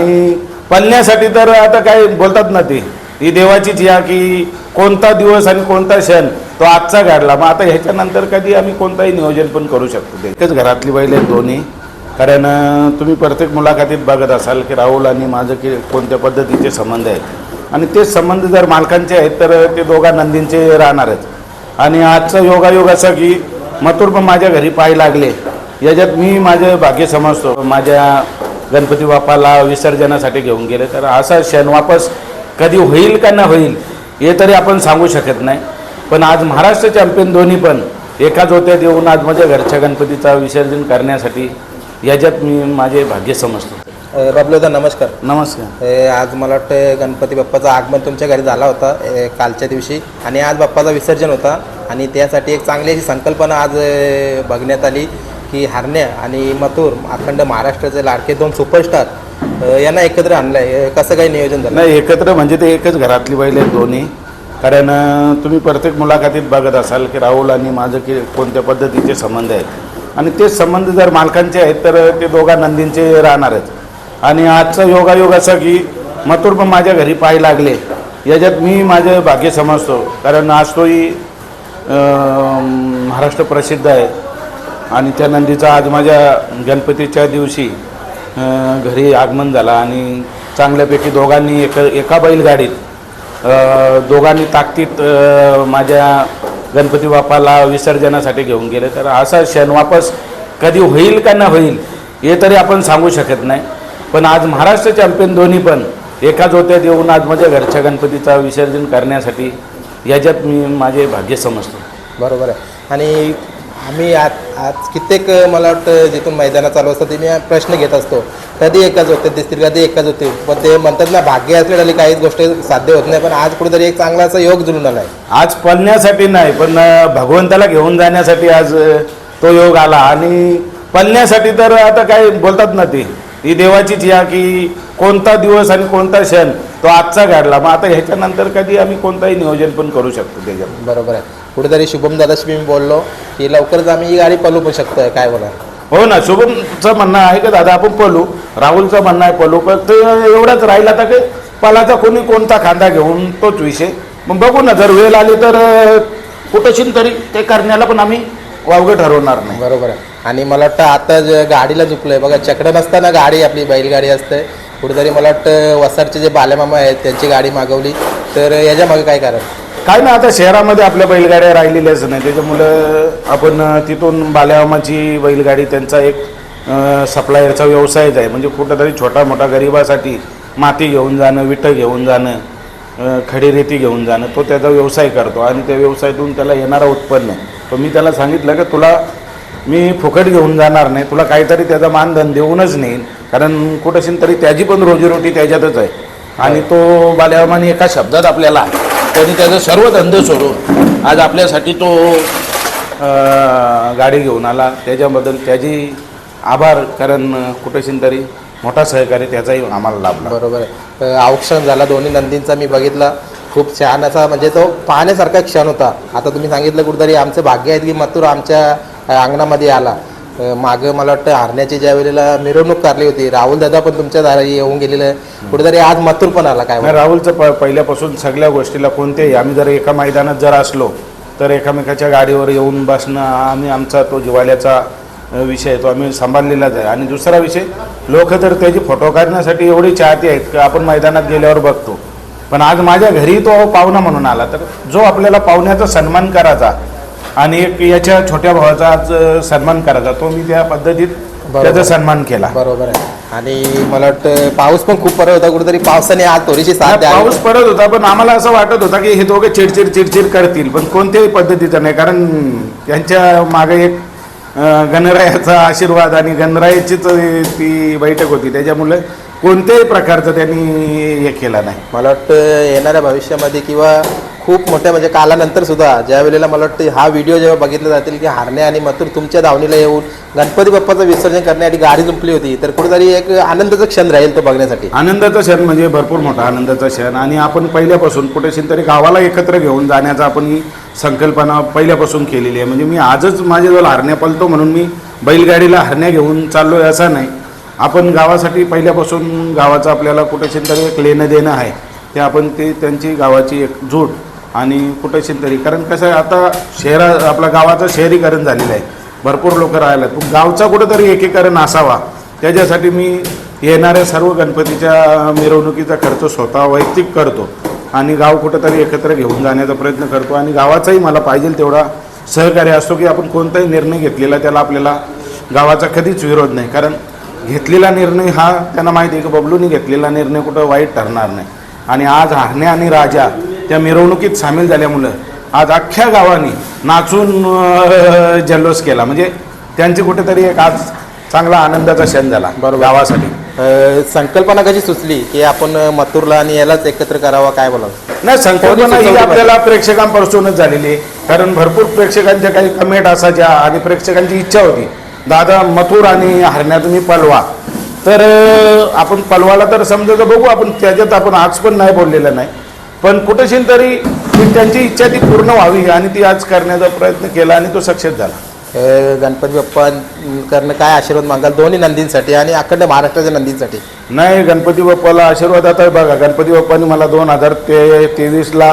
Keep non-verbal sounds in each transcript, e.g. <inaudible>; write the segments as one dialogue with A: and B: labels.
A: आणि पळण्यासाठी तर आता काय बोलतात ना ते ही देवाचीच या की कोणता दिवस आणि कोणता क्षण तो आजचा घडला. मग आता ह्याच्यानंतर कधी आम्ही कोणताही नियोजन पण करू शकतो. ते एकच घरातली बैल आहेत दोन्ही. कारण तुम्ही प्रत्येक मुलाखतीत बघत असाल की राहुल आणि माझं की कोणत्या पद्धतीचे संबंध आहेत. आणि तेच संबंध जर मालकांचे आहेत तर ते दोघा नंदींचे राहणारच आणि आजचा योगायोग असा की मथुर पण माझ्या घरी पाय लागले. याच्यात मी माझं भाग्य समजतो. माझ्या गणपती बाप्पाला विसर्जनासाठी घेऊन गेले. तर असा क्षण वापस कधी होईल का न होईल हे तरी आपण सांगू शकत नाही. पण आज महाराष्ट्र चॅम्पियन दोन्ही पण एकाच होत्यात येऊन आज माझ्या घरच्या गणपतीचा विसर्जन करण्यासाठी याच्यात मी माझे भाग्य समजतो.
B: बाबलूदा नमस्कार.
A: नमस्कार.
B: ए, आज मला वाटतं गणपती बाप्पाचं आगमन तुमच्या घरी झाला होता ए, कालच्या दिवशी. आणि आज बाप्पाचा विसर्जन होता. आणि त्यासाठी एक चांगली अशी संकल्पना आज ए, बघण्यात आली. की हारण्या आणि मथुर अखंड महाराष्ट्राचे लाडके दोन सुपरस्टार यांना एकत्र आणलं आहे कसं काही नियोजन झालं?
A: नाही एकत्र म्हणजे ते एकच घरातली बैल आहेत दोन्ही. कारण तुम्ही प्रत्येक मुलाखतीत बघत असाल की राहुल आणि माझं की कोणत्या पद्धतीचे संबंध आहेत. आणि ते संबंध जर मालकांचे आहेत तर ते दोघा नंदींचे आहेत. आणि आजचा योगायोग असा की मथुर पण माझ्या घरी पाय लागले. याच्यात मी माझं भाग्य समजतो. कारण आज तोही महाराष्ट्र प्रसिद्ध आहे. आणि त्या नंदीचा आज माझ्या गणपतीच्या दिवशी घरी आगमन झाला आणि चांगल्यापैकी दोघांनी एक एका बैलगाडीत दोघांनी ताकदीत माझ्या गणपती बाप्पाला विसर्जनासाठी घेऊन गेले. तर असा क्षण वापस कधी होईल का न होईल हे तरी आपण सांगू शकत नाही. पण आज महाराष्ट्र चॅम्पियन दोन्ही पण एका जोत्यात येऊन आज माझ्या घरच्या गणपतीचा विसर्जन करण्यासाठी याच्यात मी माझे भाग्य समजतो.
B: बरोबर आहे. आणि आम्ही आज आज कित्येक मला वाटतं जिथून मैदानात चालू असतं ते मी प्रश्न घेत असतो. कधी एकाच होते दिसतील कधी एकाच होते पण ते म्हणतात ना भाग्य असलेली काहीच गोष्टी साध्य होत नाही. पण आज कुठेतरी एक चांगला असा योग जुळून आला आहे
A: आज पळण्यासाठी नाही पण भगवंताला घेऊन जाण्यासाठी आज तो योग आला. आणि पळण्यासाठी तर आता काय बोलतात ना ते ही देवाचीच या की कोणता दिवस आणि कोणता क्षण तो आजचा घडला. मग आता ह्याच्यानंतर कधी आम्ही कोणताही नियोजन पण करू शकतो त्याच्यात
B: बरोबर आहे. कुठेतरी शुभम दादाशी मी बोललो की लवकरच आम्ही ही गाडी पळू पण शकतोय काय बोला
A: हो ना शुभमचं म्हणणं आहे का दादा आपण पळू राहुलचं म्हणणं आहे पळू पण ते एवढंच राहिलं आता की पलाचा कोणी कोणता खांदा घेऊन तोच विषय. मग बघू ना जर वेळ आली तर कुठंशीन तरी ते करण्याला पण आम्ही वावगं ठरवणार नाही.
B: बरोबर आहे. आणि मला वाटतं आता जे गाडीला चुकलंय बघा चक्र नसताना गाडी आपली बैलगाडी असते. कुठेतरी मला वाटतं वसारचे जे बालेमामा आहेत त्यांची गाडी मागवली. तर याच्या मागे काय कारण?
A: काय ना आता शहरामध्ये आपल्या बैलगाड्या राहिलेल्याच नाही. त्याच्यामुळं आपण तिथून बाल्यामाची बैलगाडी त्यांचा एक सप्लायरचा व्यवसायच आहे. म्हणजे कुठंतरी छोटा मोठा गरिबासाठी माती घेऊन जाणं विठं घेऊन जाणं खडी रेती घेऊन जाणं तो त्याचा व्यवसाय करतो. आणि त्या व्यवसायातून त्याला येणारं उत्पन्न. तो मी त्याला सांगितलं की तुला मी फुकट घेऊन जाणार नाही. तुला काहीतरी त्याचा मानधन देऊनच नेईन. कारण कुठंशीन तरी त्याची पण रोजीरोटी त्याच्यातच आहे. आणि तो बाल्यामाने एका शब्दात आपल्याला त्यांनी त्याचा सर्व धंदे सोडून आज आपल्यासाठी तो गाडी घेऊन आला. त्याच्याबद्दल त्याची आभार कारण कुठेशीन तरी मोठा सहकारी त्याचाही आम्हाला लाभला.
B: बरोबर आहे. औक्षण झाला. दोन्ही नंदींचा मी बघितला. खूप छान असा म्हणजे तो पाहण्यासारखा क्षण होता. आता तुम्ही सांगितलं कुठेतरी आमचं भाग्य आहे की मथुर आमच्या अ, अंगणामध्ये आला. मागं मला वाटतं हरण्याची ज्या वेळेला मिरवणूक काढली होती राहुल दादा पण तुमच्या दारी येऊन गेलेलं. आहे कुठेतरी आज मथुर पण आला काय
A: नाही, राहुलचं प पहिल्यापासून सगळ्या गोष्टीला कोणतेही आम्ही जर एका मैदानात जर असलो तर एकामेकाच्या गाडीवर येऊन बसणं आम्ही आमचा तो जिवाल्याचा अ, विषय तो आम्ही सांभाळलेलाच आहे. आणि दुसरा विषय लोक तर त्याची फोटो काढण्यासाठी एवढी चाहती आहेत की आपण मैदानात गेल्यावर बघतो. पण आज माझ्या घरी तो पाहुणा म्हणून आला तर जो आपल्याला पाहुण्याचा सन्मान करायचा आणि एक याच्या छोट्या भावाचा आज सन्मान करायचा. तो मी त्या पद्धतीत त्याचा सन्मान केला.
B: बरोबर आहे. आणि मला वाटतं पाऊस पण खूप पडत होता कुठेतरी पावसाने आज थोडीशी साथ द्यावी.
A: पाऊस पडत होता पण आम्हाला असं वाटत होता की हे दोघे चिडचिड चिडचिड करतील पण कोणत्याही पद्धतीचं नाही. कारण त्यांच्या मागे एक अं, गणरायाचा आशीर्वाद आणि गणरायाचीच ती बैठक होती. त्याच्यामुळे कोणत्याही प्रकारचं त्यांनी हे केलं नाही.
B: मला वाटतं येणाऱ्या भविष्यामध्ये किंवा खूप मोठ्या म्हणजे कालानंतर सुद्धा ज्या वेळेला मला वाटतं हा व्हिडिओ जेव्हा बघितला जातील की हारण्या आणि मथुर तुमच्या धावणीला येऊन गणपती बाप्पाचं विसर्जन करण्यासाठी गाडी जुंपली होती तर कुठेतरी एक आनंदाचा क्षण राहील तो बघण्यासाठी.
A: आनंदाचा क्षण म्हणजे भरपूर मोठा आनंदाचा क्षण. आणि आपण पहिल्यापासून कुठेशी तरी गावाला एकत्र घेऊन जाण्याचा आपण ही संकल्पना पहिल्यापासून केलेली आहे. म्हणजे मी आजच माझ्याजवळ हरण्या पलतो म्हणून मी बैलगाडीला हरण्या घेऊन चाललो आहे असा नाही. आपण गावासाठी पहिल्यापासून गावाचं आपल्याला कुठेशी तरी एक लेणं देणं आहे. ते आपण ते त्यांची गावाची एक जोड आणि कुठं तरी. कारण कसं आहे आता शहरा आपल्या गावाचं शहरीकरण झालेलं आहे. भरपूर लोक राहिलं आहेत पण गावचा कुठंतरी एकीकरण असावा. त्याच्यासाठी मी येणाऱ्या सर्व गणपतीच्या मिरवणुकीचा खर्च स्वतः वैयक्तिक करतो. आणि गाव कुठंतरी एकत्र घेऊन जाण्याचा प्रयत्न करतो. आणि गावाचाही मला पाहिजे तेवढा सहकार्य असतो की आपण कोणताही निर्णय घेतलेला त्याला आपल्याला गावाचा कधीच विरोध नाही. कारण घेतलेला निर्णय हा त्यांना माहिती आहे की बबलूनी घेतलेला निर्णय कुठं वाईट ठरणार नाही. आणि आज हरणे आणि राजा त्या मिरवणुकीत सामील झाल्यामुळं आज अख्ख्या गावाने नाचून जल्लोष केला. म्हणजे त्यांची कुठेतरी एक आज चांगला आनंदाचा क्षण झाला
B: बरोबर.
A: गावासाठी.
B: संकल्पना कशी सुचली की आपण मथुरला आणि यालाच एकत्र करावा काय बोला
A: नाही संकल्पना ही आपल्याला प्रेक्षकांपासूनच झालेली आहे. कारण भरपूर प्रेक्षकांच्या काही कमेंट असायच्या आणि प्रेक्षकांची इच्छा होती दादा मथुर आणि हरण्या तुम्ही पलवा. तर आपण पलवाला तर समजायचं बघू आपण त्याच्यात आपण आज पण नाही बोललेलं नाही. पण कुठेशी तरी त्यांची इच्छा ती पूर्ण व्हावी आणि ती आज करण्याचा प्रयत्न केला आणि तो सक्सेस झाला.
B: गणपती बाप्पा करणं काय आशीर्वाद मागाल दोन्ही नंदींसाठी आणि अखंड महाराष्ट्राच्या नंदींसाठी?
A: नाही गणपती बाप्पाला आशीर्वाद आता बघा गणपती बाप्पाने मला दोन हजार ते तेवीसला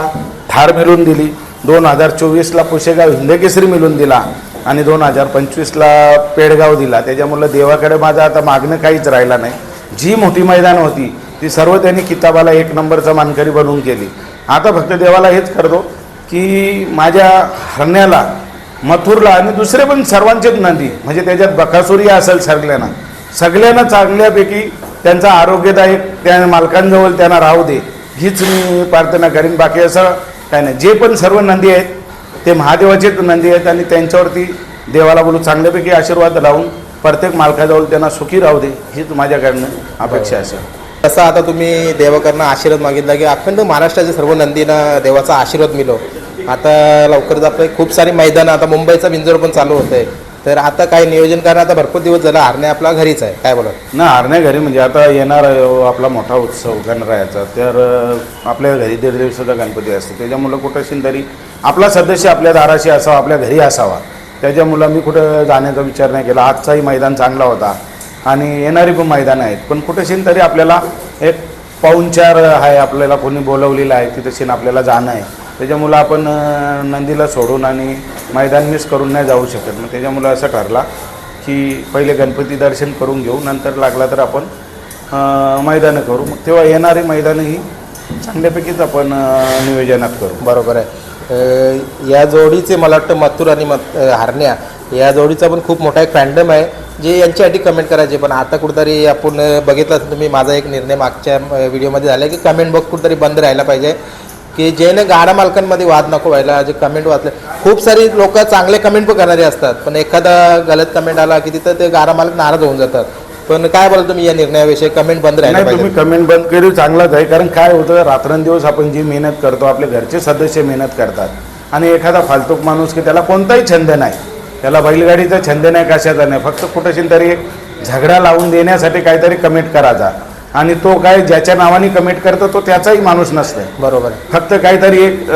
A: ठार मिळवून दिली दोन हजार चोवीसला पुशेगाव हिंदकेसरी मिळून दिला आणि दोन हजार पंचवीसला पेडगाव दिला. त्याच्यामुळं देवाकडे माझं आता मागणं काहीच राहिलं नाही. जी मोठी मैदान होती ती सर्व त्यांनी किताबाला एक नंबरचा मानकरी बनवून केली. आता फक्त देवाला हेच करतो की माझ्या हरण्याला मथुरला आणि दुसरे पण सर्वांचेच नंदी म्हणजे त्याच्यात बकासुरी असेल सगळ्यांना. सगळ्यांना चांगल्यापैकी त्यांचा आरोग्यदायक त्या मालकांजवळ त्यांना राहू दे. हीच मी प्रार्थना करीन. बाकी असं काय नाही. जे पण सर्व नंदी आहेत ते महादेवाचेच नंदी आहेत आणि त्यांच्यावरती देवाला बोलू चांगल्यापैकी आशीर्वाद लावून प्रत्येक मालकाजवळ त्यांना सुखी राहू दे. हीच माझ्याकडनं अपेक्षा असेल
B: तसं आता तुम्ही देवाकडनं आशीर्वाद मागितला की अखंड महाराष्ट्राच्या सर्व नंदींना देवाचा आशीर्वाद मिळो आता लवकरच आपले खूप सारी मैदानं आता मुंबईचा बिंजोर पण चालू होत आहे तर आता काय नियोजन करा आता भरपूर दिवस झाला हरण्या आपला घरीच आहे. काय बोला
A: ना हरण्या घरी म्हणजे आता येणार हो, आपला मोठा उत्सव गणरायाचा. तर आपल्या घरी दीड दिवसाचा गणपती असतो. त्याच्यामुळं कुठंशी तरी आपला सदस्य आपल्या दाराशी असावा आपल्या घरी असावा. त्याच्यामुळं मी कुठं जाण्याचा विचार नाही केला. आजचाही मैदान चांगला होता. आणि येणारी पण मैदानं आहेत. पण कुठेशीन तरी आपल्याला एक पाऊणचार आहे आपल्याला कोणी बोलवलेलं आहे तिथेशीन आपल्याला जाणं आहे. त्याच्यामुळं आपण नंदीला सोडून आणि मैदान मिस करून नाही जाऊ शकत. मग त्याच्यामुळं असं ठरला की पहिले गणपती दर्शन करून घेऊ नंतर लागला तर आपण मैदानं करू. मग तेव्हा येणारी मैदानं ही चांगल्यापैकीच आपण नियोजनात करू.
B: बरोबर आहे. या जोडीचे मला वाटतं मथुर आणि मत हारण्या या जोडीचा पण खूप मोठा एक फॅन्डम आहे. जे यांच्यासाठी कमेंट करायचे. पण आता कुठेतरी आपण बघितलं तुम्ही माझा एक निर्णय मागच्या व्हिडिओमध्ये झाला की कमेंट बॉक्स कुठेतरी बंद राहायला पाहिजे. की जेणे गाडा मालकांमध्ये वाद नको व्हायला जे कमेंट वाचले. खूप सारी लोक चांगले कमेंट पण करणारे असतात. पण एखादा गलत कमेंट आला की तिथं ते गाडा मालक नाराज होऊन जातात. पण काय बोला तुम्ही या निर्णयाविषयी? कमेंट बंद राहायला
A: नाही तुम्ही कमेंट बंद करू चांगलाच आहे. कारण काय होतं रात्रंदिवस आपण जी मेहनत करतो आपले घरचे सदस्य मेहनत करतात. आणि एखादा फालतूक माणूस की त्याला कोणताही छंद नाही. त्याला बैलगाडीचा छंद नाही कशाचा नाही फक्त कुठेशी तरी झगडा लावून देण्यासाठी काहीतरी कमेंट करायचा आणि तो काय ज्याच्या नावाने कमेंट करतो तो त्याचाही माणूस नसतोय.
B: बरोबर
A: फक्त काहीतरी एक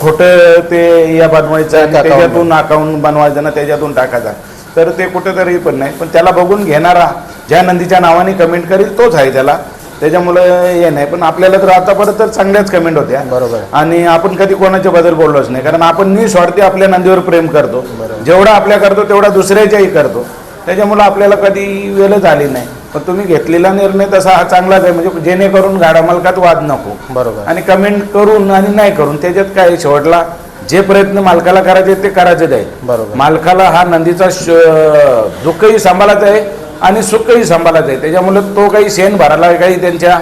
A: खोटं ते या बनवायचं त्याच्यातून अकाउंट बनवायचं ना त्याच्यातून टाकायचा. तर ते कुठेतरी पण नाही. पण त्याला बघून घेणारा ज्या नंदीच्या नावाने कमेंट करेल तोच आहे त्याला. त्याच्यामुळं हे नाही. पण आपल्याला तर आतापर्यंत तर चांगल्याच कमेंट होत्या.
B: बरोबर.
A: आणि आपण कधी कोणाच्या बद्दल बोललोच नाही. कारण आपण निस्वार्थी आपल्या नंदीवर प्रेम करतो. जेवढा आपल्या करतो तेवढा दुसऱ्याच्याही करतो. त्याच्यामुळं आपल्याला कधी वेळच आली नाही. पण तुम्ही घेतलेला निर्णय तसा हा चांगलाच आहे. म्हणजे जेणेकरून गाडा मालकात वाद नको.
B: बरोबर.
A: आणि कमेंट करून आणि नाही करून त्याच्यात काय शेवटला जे प्रयत्न मालकाला करायचे ते करायचेच आहे
B: बरोबर.
A: मालकाला हा नंदीचा दुःखही सांभाळायचं आहे. आणि सुखही सांभाळायचं आहे. त्याच्यामुळे तो काही शेण भरायला काही त्यांच्या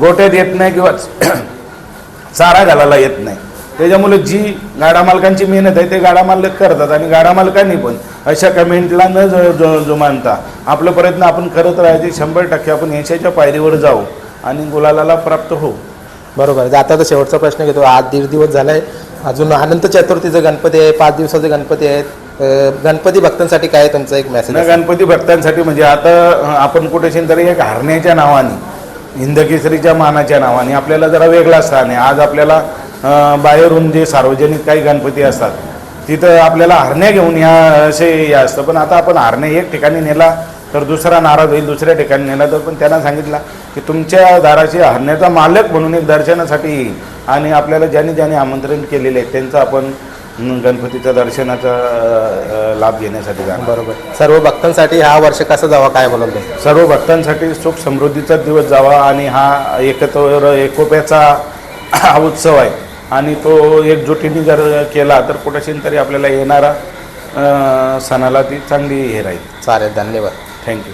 A: गोट्यात येत नाही किंवा <clears throat> चारा घालायला येत नाही. त्याच्यामुळे जी गाडा मालकांची मेहनत आहे ते गाडा मालक करतात आणि गाडा मालकांनी पण अशा कमेंटला न जुमानता आपला प्रयत्न आपण करत राहायचे शंभर टक्के आपण यशाच्या पायरीवर जाऊ आणि गुलालाला प्राप्त होऊ.
B: बरोबर आता तर शेवटचा प्रश्न घेतो. आज दीड दिवस झालाय. अजून अनंत चतुर्थीचं गणपती आहे पाच दिवसाचे गणपती आहेत. गणपती भक्तांसाठी काय तुमचा एक मेसेज
A: न गणपती भक्तांसाठी म्हणजे आता आपण कुठेशी तरी एक हरण्याच्या नावाने हिंदकेसरीच्या मानाच्या नावाने आपल्याला जरा वेगळा स्थान आहे. आज आपल्याला बाहेरून जे सार्वजनिक काही गणपती असतात तिथं आपल्याला हरण्या घेऊन या असे हे असतं. पण आता आपण हरणे एक ठिकाणी नेला तर दुसरा नाराज होईल दुसऱ्या ठिकाणी नेला तर पण त्यांना सांगितलं की तुमच्या दाराशी हरण्याचा मालक म्हणून एक दर्शनासाठी येईल. आणि आपल्याला ज्यांनी ज्यांनी आमंत्रण केलेले आहे त्यांचं आपण अं, गणपतीच्या दर्शनाचा लाभ घेण्यासाठी जाणार.
B: बरोबर. सर्व भक्तांसाठी हा वर्ष कसं जावा काय बोलाल
A: सर्व भक्तांसाठी सुख समृद्धीचा दिवस जावा आणि हा एकत्र एकोप्याचा हा उत्सव आहे. आणि तो एकजुटीने जर केला तर कुठेशी तरी आपल्याला येणारा सणाला ती चांगली हे राहील.
B: चालेल धन्यवाद.
A: थँक्यू.